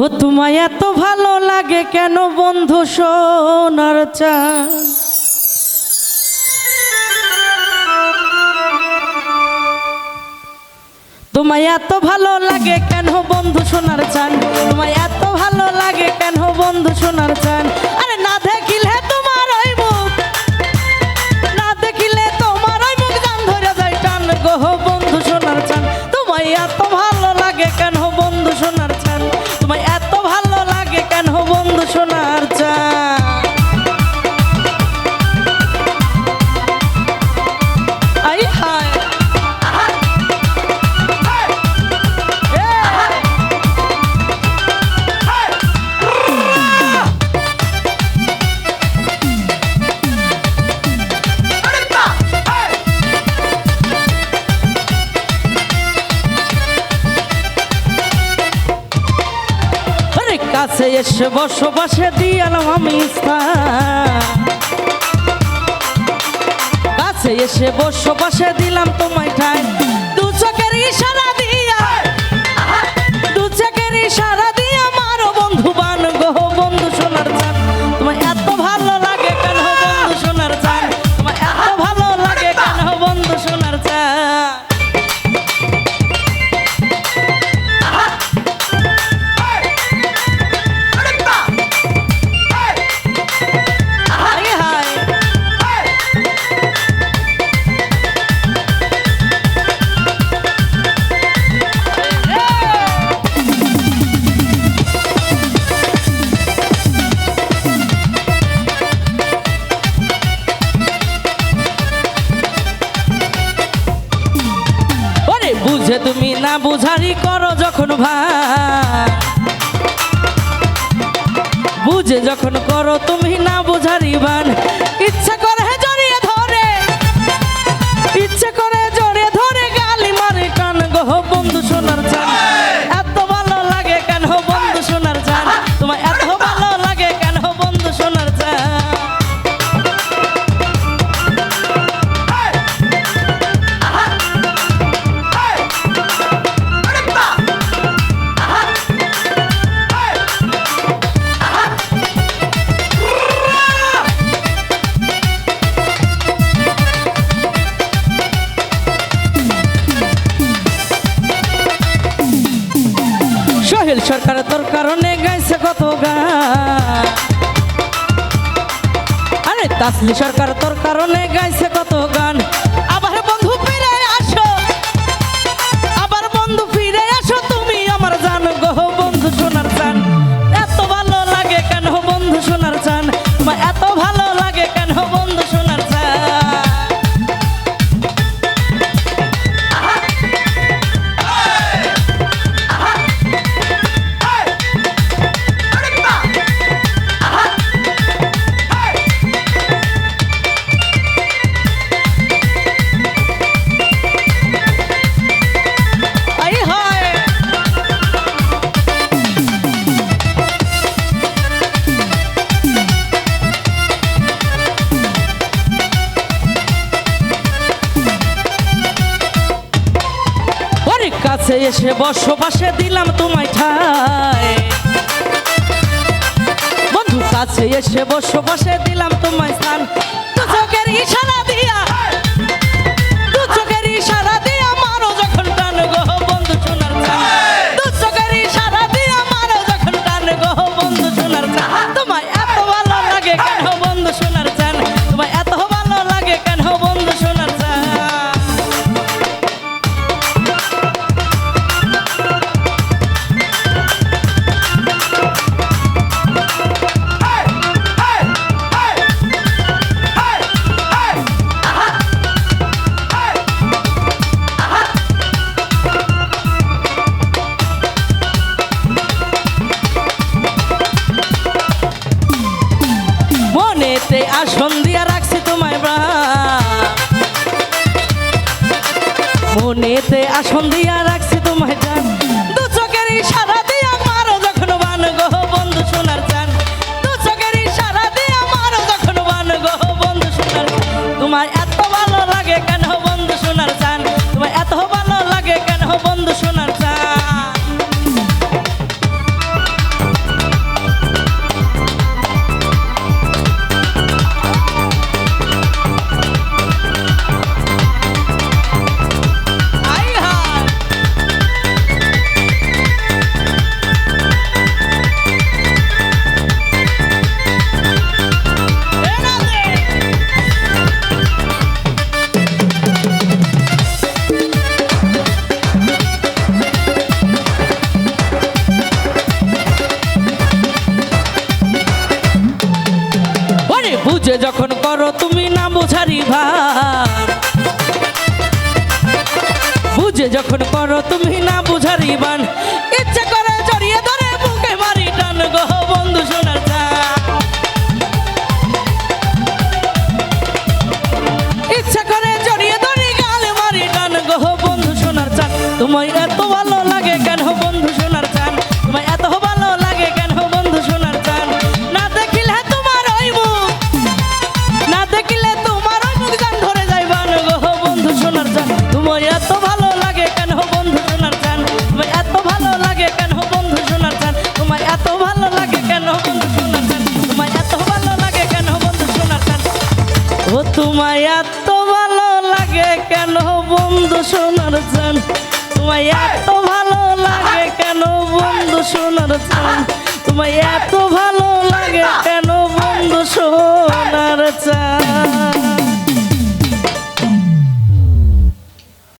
ও তোমায় এত ভালো লাগে কেন বন্ধু সোনার চাঁদ? তোমায় এত ভালো লাগে কেন বন্ধু সোনার চান তোমায় এত ভালো লাগে কেন বন্ধু সোনার চান বন্ধু কাছে এসে বসবাসে দিয়ালাম আমি কাছে এসে বসবাসে দিলাম তোমায় ঠাই বুঝে তুমি না বুঝারি করো যখন ভাই বুঝে যখন করো তুমি না বুঝারি বান। তোর কারণে গাইছে কত গান আরে তাসলি সরকার তোর কারণে গাইছে কত গান। কাছে এসে বসবাসে দিলাম তোমায় ঠাই বন্ধু কাছে এসে বসবাসে দিলাম তোমায় স্থান। আসন দিয়া রাখছি তোমায় বা। মনেতে আসন দিয়া রাখছি তোমায় জান। দু যখন বান গো, বন্ধু সোনার চান। দু চোখের ইশারা দিয়া মারো যখন বান গো, বন্ধু সোনার চান। তোমায় এত ভালো লাগে কেন, বন্ধু সোনার চান? তোমায় এত ভালো লাগে কেন, বন্ধু সোনার যখন করো তুমি না বুঝারি ভার। বুঝে যখন করো তুমি না বুঝারি বান। বন্ধু সোনার চান তোমায় এত ভালো লাগে কেন বন্ধু সোনার চান তোমায় এত ভালো লাগে কেন বন্ধু সোনার চান